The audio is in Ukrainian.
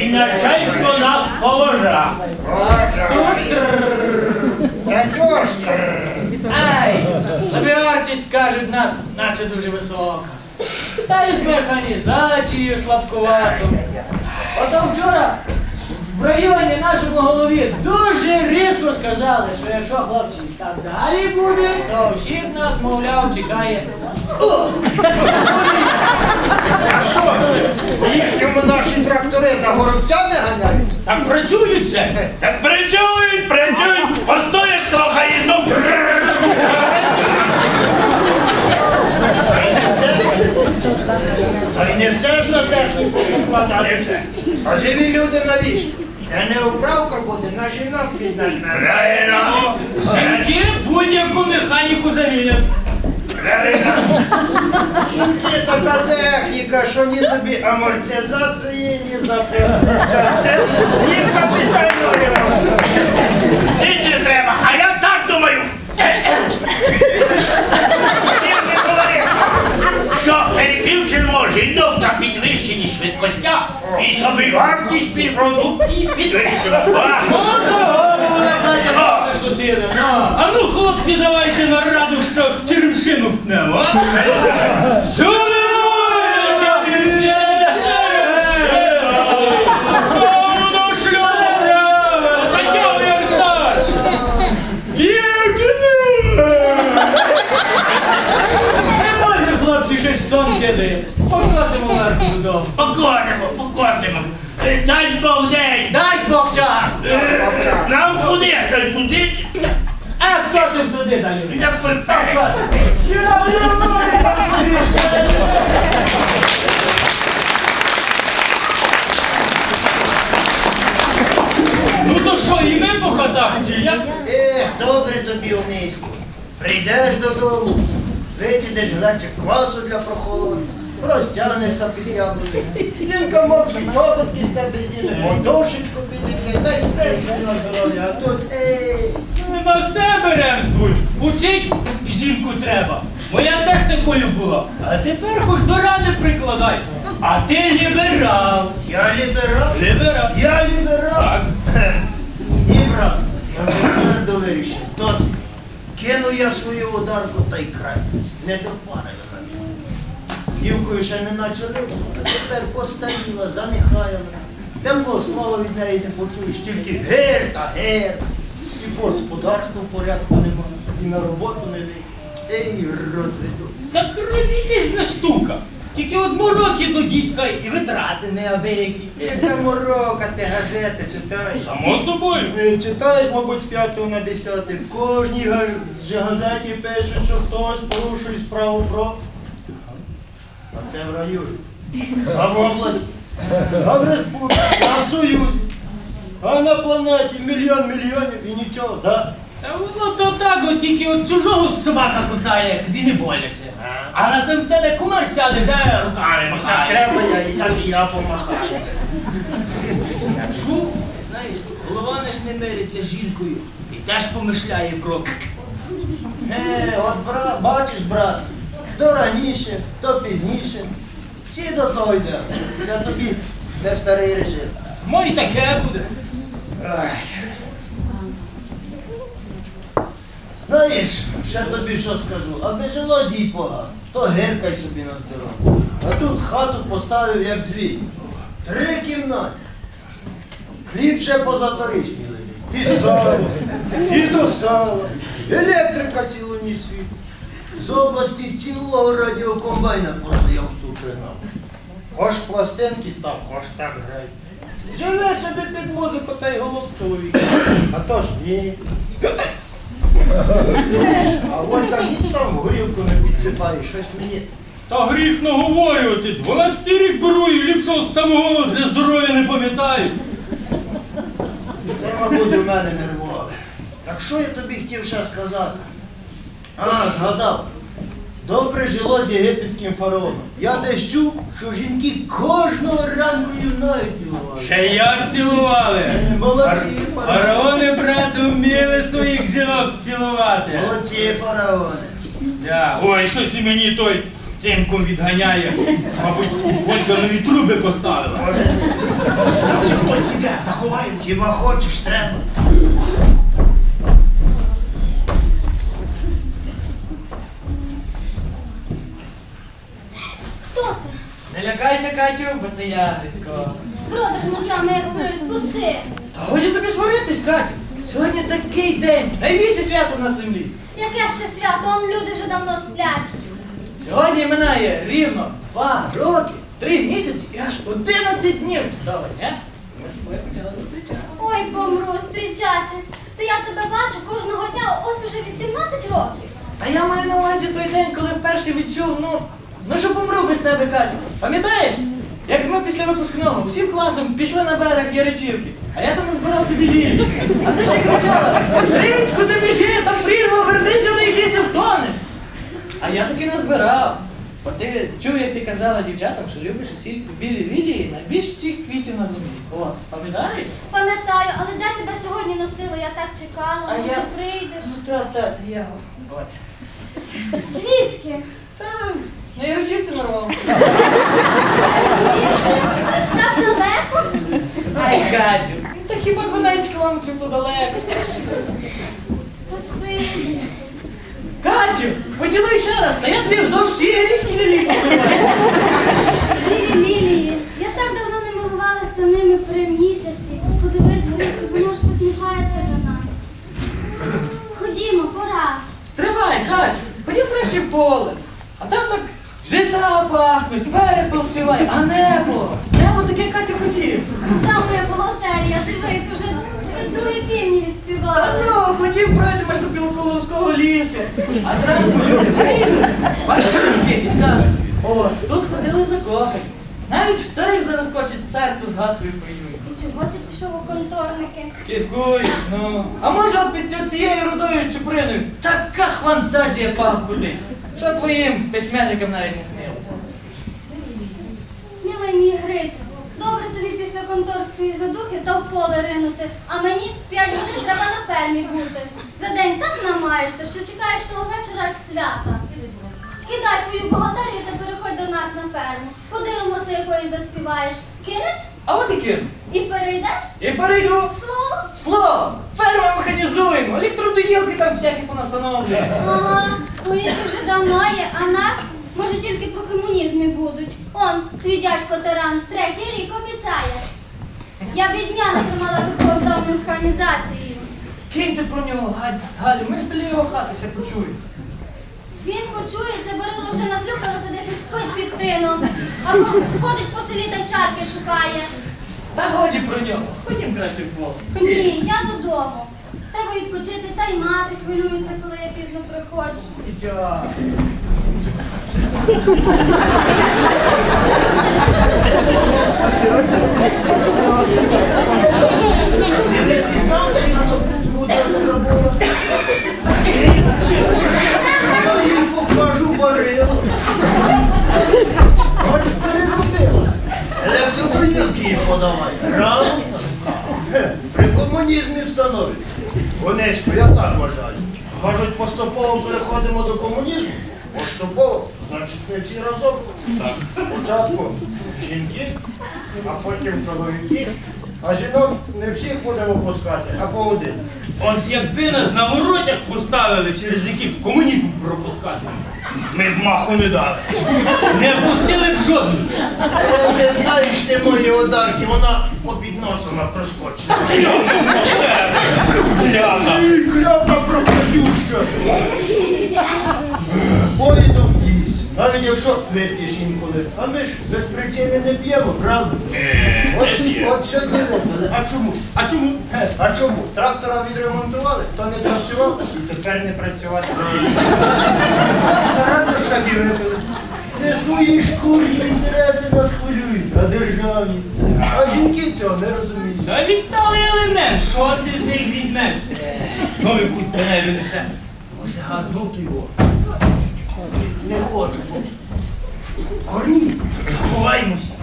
І начальство нас поважає. Та чого ж? Ай, собі вартість кажуть нас, наче дуже висока. Та й з механізацією слабкувато. Ото вчора в районі нашому голові дуже різко сказали, що якщо хлопці так далі буде, то всіх нас, мовляв, чекає. О! Що ж? Їхньому наші трактори за горобцями ганяють? Так працюють же. Так працюють, працюють, постоять трохи і знов. Та й не все ж на техніку покладати. А живі люди навіщо? Та не управка буде, на жінок піднажме. Правильно. Жінки будь-яку механіку замінять. Правильно. Що ні тобі амортизації, ні запасних частин, ні капітального ремонту. Тільки треба, а я так думаю. Ти не говориш, що переключимо жінок на підвищені швидкостях і собі вартість продукції підвищимо. А? Сусіди, ну. А ну, хлопці, давайте на раду, що черемшину втнемо, а? Е, Дай Бог день. Дасть Бог чак! Е, Нам куди? Е, Туди? А хто тут туди далі? Я припер. Ну то що, і ми по хатах чи як? Ех, добре тобі, Оницьку. Прийдеш додому, вицідеш глечик квасу для прохолоду, розтягнешся під яблуки. Лінка мовчки чоботки з тебе зніме, мотошечку підійде, дай спесь на здоров'я, а тут ей. Ми на себе ремствуй. Учить жінку треба. Моя теж такою була. А тепер хоч до рани прикладай. А ти ліберал. Я ліберал? Ліберал. Я ліберал? Так. Ні, брат, я вже твердо вирішив. Досить. Кину я свою ударку та й край. Не допарила мене. Дівкою ще не почали, а тепер постаріла, занехаяла. Темного слова від неї не почуєш, тільки гер та гер. І по господарству порядку нема, і на роботу не вийде. Ей, розведу. Так розійтись на штука. Тільки от мороки до дідька і витрати неабиякі. Яка морока, ти газети читаєш? Само собою. Е, Читаєш, мабуть, з 5 на 10. В кожній газ- газеті пишуть, що хтось порушує справу про. А це в районі. А в області. А в республіці, а в Союзі. А на планеті мільйон мільйонів і нічого, так? Та воно то так, от тільки от чужого собака кусає, тобі не боляче. А раз в тебе кумар сяде, вже руками Так махає. треба я, і так і я помахаю. Я чув, знаєш, голова не ж не мириться з жінкою і теж помишляє про. Е, от брат, бачиш, брат, то раніше, то пізніше. Всі до того йде. Це тобі не старий режим. Мой таке буде. Ай. Знаєш, ще тобі що скажу, а не жилось їй погано, то гиркай собі на здоров'я. А тут хату поставив як звір. Три кімнати. Хліб ще позаторічний лежить. І сало, і до сала, електрика цілу ніч світ. З області цілого радіокомбайна продайомству пригнав. Хоч пластинки став, хоч так грай. Живе собі під музику та й голуб чоловік. А то ж ні. Чуєш, а Ольга ніц там горілку не підсипає, щось мені. Та гріх наговорювати. 12 рік беру і ліпшого самого для здоров'я не пам'ятаю. Це, мабуть, у мене нервове. Так що я тобі хотів ще сказати? А, згадав. Добре жило з єгипетським фараоном. Я десь чув, що жінки кожного ранку юнаю цілували. Ще як цілували. Е, Молодці, фараони. Фараони, брат, вміли своїх жінок цілувати. Молодці, фараони. Да. Ой, щось і мені той цинком відганяє. Мабуть, Ольга нові труби поставила. Може, хіба хочеш, треба. Хто це? Не лякайся, Катю, бо це я, Грицько. Бродиш ночами, як привид, пусти. Та годі тобі сваритись, Катю. Сьогодні такий день, найбільше свято на землі. Яке ще свято, он люди вже давно сплять. Сьогодні минає рівно два роки, три місяці і аж 11 днів з того дня. Ми з тобою почали зустрічати. Ой, помру, зустрічатись. То я тебе бачу кожного дня, ось уже 18 років. Та я маю на увазі той день, коли вперше відчув, ну, ну що помру без тебе, Катю. Пам'ятаєш? Як ми після випускного всім класом пішли на берег Яричівки, а я там назбирав тобі лілі. А ти ще кричала, Грицьку, ти біжи, там прірва, вернись до неї лісі, втонеш. А я таки назбирав. Бо ти чув, як ти казала дівчатам, що любиш усі білі лілії найбільш всіх квітів на землі. От, пам'ятаєш? Пам'ятаю, але де тебе сьогодні носили, я так чекала, А може я- прийдеш. Ну, та, та, я. От. Звідки? Та, на Яричівці нарвав. Звідки? Так далеко? Ай, Катю, та хіба 12 кілометрів то далеко. Спасибі. Катю, поцілуй ще раз, та я тобі вздовж всієї річки аж лісу. А зранку люди вийдуть, бачиш книжки і скажуть, о, тут ходили закохані. Навіть в старих зараз хочуть серце згадкою поюють. І чого ти пішов у конторники? Кіркуєш, ну. А може от під цю- цією рудою чуприною така фантазія пахкуди, що твоїм письменникам навіть не снилося. Милий мій Грицю, добре тобі після конторської задухи та в поле ринути, а мені п'ять годин треба на фермі бути. За день так намаєшся, що чекаєш того вечора як свята. Кидай свою бухгалтерію та переходь до нас на ферму. Подивимося, якої заспіваєш. Кинеш А от і кину. і перейдеш? І перейду. Слово? Слово, ферма механізуємо, електродоїлки там всякі понастановлюємо. Ага, у інших вже давно є, а в нас, може, тільки по комунізмі будуть. Он, твій дядько Таран, третій рік обіцяє. Я бідня не тримала такого за механізацією. Киньте про нього, Галь- Галю, ми ж біля його хати ще почуємо. Він почує, це берило вже наплюкалося десь і спить під тином. Або ходить по селі та чарки шукає. Та годі про нього. Ходім краще в поле. Ні, я додому. Треба відпочити, та й мати хвилюється, коли я пізно приходжу. Нічого. Встановлюють. Онечко, я так вважаю. Кажуть, поступово переходимо до комунізму. Поступово, значить, не всі разом. Так. Спочатку жінки, а потім чоловіки. А жінок не всіх будемо пускати, а по один. От якби нас на воротях поставили, через які в комунізм пропускати, ми б маху не дали. Не пустили б жодного. Не знаєш ти мої одарки, вона попід носом проскочила. Гляна. Кляпа прокатюща. Поїдом їсть. Навіть якщо вип'єш інколи. А ми ж без причини не п'ємо, правда? Е, От, от сьогодні випили. А чому? А чому? Е, А чому? Трактора відремонтували, то не працював, і тепер не працювати. Старанно шаги випили. Не свої шкурні інтереси нас хвилюють, а державні. А жінки цього не розуміють. Та відсталий елемент, що ти з них візьмеш? Знову якусь денелю несе. Може газнути його? これに怖い虫